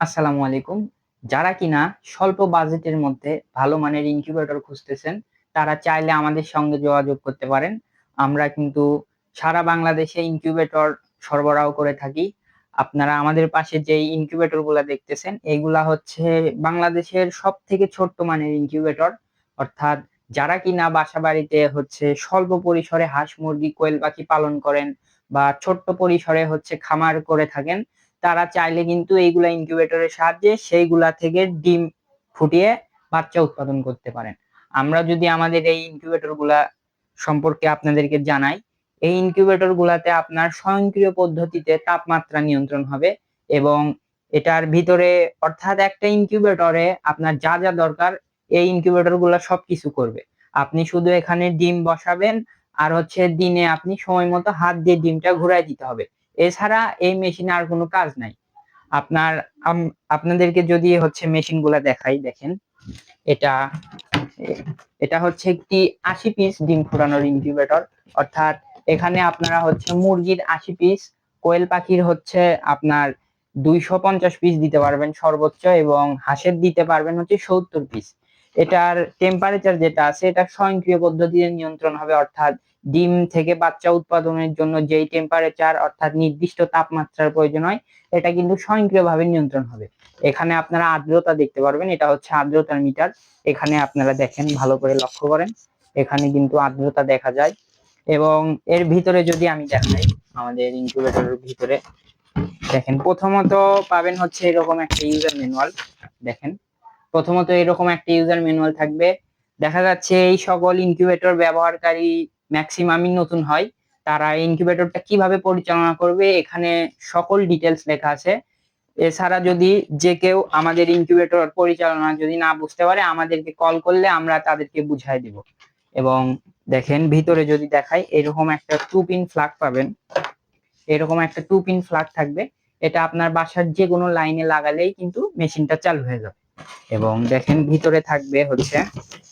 আসসালামু আলাইকুম। যারা কিনা স্বল্প বাজেটের মধ্যে ভালো মানের ইনকিউবেটর খুঁজতেছেন, তারা চাইলে আমাদের সঙ্গে যোগাযোগ করতে পারেন। আমরা কিন্তু সারা বাংলাদেশে ইনকিউবেটর সরবরাহ করে থাকি। আপনারা আমাদের পাশে যে ইনকিউবেটরগুলা দেখতেছেন, এগুলা হচ্ছে বাংলাদেশের সব থেকে ছোট্ট মানের ইনকিউবেটর অর্থাৎ যারা কিনা বাসা বাড়িতে হচ্ছে স্বল্প পরিসরে হাঁস মুরগি, কোয়েল পাখি পালন করেন বা ছোট্ট পরিসরে হচ্ছে খামার করে থাকেন তারা চাইলে কিন্তু এইগুলা ইনকিউবেটরের সাহায্যে সেইগুলা থেকে ডিম ফুটিয়ে বাচ্চা উৎপাদন করতে পারেন। আমরা যদি আমাদের এই ইনকিউবেটরগুলা সম্পর্কে আপনাদেরকে জানাই, এই ইনকিউবেটর গুলাতে আপনার স্বয়ংক্রিয় পদ্ধতিতে তাপমাত্রা নিয়ন্ত্রণ হবে এবং এটার ভিতরে অর্থাৎ একটা ইনকিউবেটরে আপনার যা যা দরকার এই ইনকিউবেটরগুলা সবকিছু করবে। আপনি শুধু এখানে ডিম বসাবেন আর হচ্ছে দিনে আপনি সময় মতো হাত দিয়ে ডিমটা ঘুরাই দিতে হবে। এছাড়া এই মেশিনে আর কোনো কাজ নাই। আপনার আপনাদেরকে যদি হচ্ছে মেশিনগুলা দেখাই, দেখেন। এটা এটা হচ্ছে একটি আশি পিস ডিম ফুটানোর ইনকিউবেটর অর্থাৎ এখানে আপনারা হচ্ছে মুরগির আশি পিস কোয়েল পাখির হচ্ছে আপনার দুইশো পঞ্চাশ পিস দিতে পারবেন সর্বোচ্চ এবং হাঁসের দিতে পারবেন হচ্ছে সত্তর পিস এটার টেম্পারেচার যেটা আছে, এটা স্বয়ংক্রিয় পদ্ধতিতে নিয়ন্ত্রণ হবে, অর্থাৎ ডিম থেকে বাচ্চা উৎপাদনের জন্য যেই টেম্পারেচার অর্থাৎ নির্দিষ্ট তাপমাত্রার প্রয়োজন হয়, এটা কিন্তু স্বয়ংক্রিয়ভাবে নিয়ন্ত্রণ হবে। এখানে আপনারা আর্দ্রতা দেখতে পারবেন, এটা হচ্ছে আর্দ্রতার মিটার। এখানে আপনারা দেখেন, ভালো করে লক্ষ্য করেন, এখানে কিন্তু আর্দ্রতা দেখা যায়। এবং এর ভিতরে যদি আমি দেখাই, আমাদের ইনকিউবেটরের ভিতরে, দেখেন, প্রথমত পাবেন হচ্ছে এরকম একটা ইউজার ম্যানুয়াল দেখেন। প্রথমত এরকম একটা ইউজার ম্যানুয়াল থাকবে। দেখা যাচ্ছে এই সকল ইনকিউবেটর ব্যবহারকারী ম্যাক্সিমামই নতুন হয়। তারা ইনকিউবেটরটা কীভাবে পরিচালনা করবে, এখানে সকল ডিটেলস লেখা আছে। এছাড়া যদি যে কেউ আমাদের ইনকিউবেটর পরিচালনা যদি না বুঝতে পারে, আমাদেরকে কল করলে আমরা তাদেরকে বুঝাই দিব। এবং দেখেন, ভিতরে যদি দেখাই, এরকম একটা টু পিন ফ্লাগ পাবেন। এরকম একটা টু পিন ফ্লাগ থাকবে। এটা আপনার বাসার যে কোনো লাইনে লাগালেই কিন্তু মেশিনটা চালু হয়ে যাবে। এবং দেখেন, ভিতরে থাকবে হচ্ছে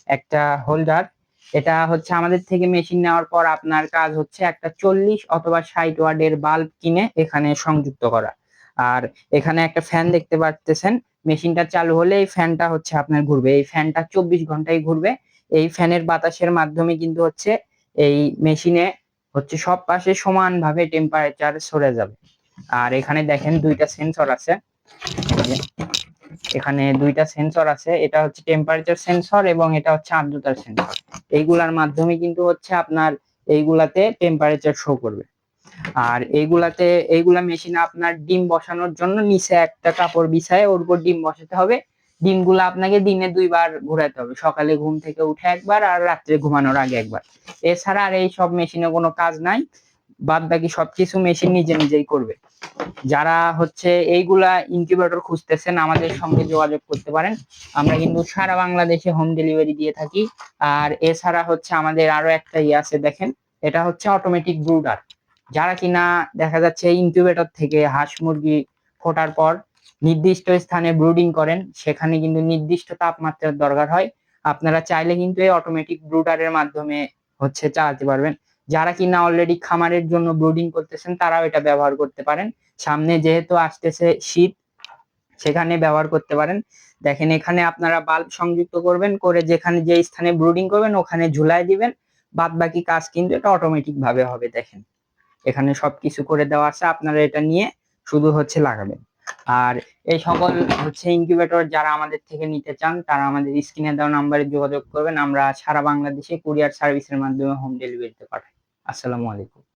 একটা হোল্ডার এটা হচ্ছে আমাদের থেকে মেশিন নেওয়ার পর আপনার কাজ হচ্ছে একটা চল্লিশ অথবা ষাট ওয়ার্ডের বাল্ব কিনে এখানে সংযুক্ত করা। আর এখানে একটা ফ্যান দেখতে পাচ্ছেন মেশিনটা চালু হলে এই ফ্যানটা হচ্ছে আপনার ঘুরবে। এই ফ্যানটা চব্বিশ ঘন্টায় ঘুরবে। এই ফ্যানের বাতাসের মাধ্যমে কিন্তু হচ্ছে এই মেশিনে হচ্ছে সব পাশে সমানভাবে টেম্পারেচার সরে যাবে। আর এখানে দেখেন দুইটা সেন্সর আছে। এখানে দুইটা সেন্সর আছে, এটা হচ্ছে টেম্পারেচার সেন্সর এবং এটা হচ্ছে আর্দ্রতার সেন্সর এইগুলার মাধ্যমে কিন্তু হচ্ছে আপনার এইগুলাতে টেম্পারেচার শো করবে। আর এইগুলাতে, এইগুলা মেশিনে আপনার ডিম বসানোর জন্য নিচে একটা কাপড় বিছায় ওর উপর ডিম বসাতে হবে। ডিমগুলো আপনাকে দিনে দুইবার ঘোরাতে হবে, সকালে ঘুম থেকে উঠে একবার আর রাত্রে ঘুমানোর আগে একবার। এছাড়া আর এই সব মেশিনে কোনো কাজ নাই। বাদ বাকি সবকিছু মেশিন নিজে নিজেই করবে। যারা হচ্ছে এইগুলা ইনকিউবেটর খুঁজতেছেন, আমাদের সঙ্গে যোগাযোগ করতে পারেন। আমরা কিন্তু সারা বাংলাদেশে হোম ডেলিভারি দিয়ে থাকি। আর এছাড়া হচ্ছে আমাদের আরও একটা ইয়ে আছে, দেখেন। এটা হচ্ছে অটোমেটিক ব্রুডার যারা কিনা দেখা যাচ্ছে ইনকিউবেটর থেকে হাঁস মুরগি ফোটার পর নির্দিষ্ট স্থানে ব্রুডিং করেন, সেখানে কিন্তু নির্দিষ্ট তাপমাত্রার দরকার হয়। আপনারা চাইলে কিন্তু এই অটোমেটিক ব্রুডারের মাধ্যমে হচ্ছে চালাতে পারবেন। যারা কিনা অলরেডি খামারের জন্য ব্রুডিং করতেছেন, তারাও এটা ব্যবহার করতে পারেন। সামনে যেহেতু আসতেছে শীত, সেখানে ব্যবহার করতে পারেন। দেখেন, এখানে আপনারা বাল্ব সংযুক্ত করবেন, করে যেখানে যে স্থানে ব্রুডিং করবেন, ওখানে ঝুলাই দিবেন। বাদ বাকি কাজ কিন্তু এটা অটোমেটিক ভাবে হবে, দেখেন। এখানে সবকিছু করে দেওয়া আছে, আপনারা এটা নিয়ে শুধু হচ্ছে লাগাবেন। আর এই সকল হচ্ছে ইনকিউবেটর যারা আমাদের থেকে নিতে চান, তারা আমাদের স্ক্রিনে দেওয়া নাম্বারে যোগাযোগ করবেন। আমরা সারা বাংলাদেশে কুরিয়ার সার্ভিসের মাধ্যমে হোম ডেলিভারিতে পাঠাই। আসসালামু আলাইকুম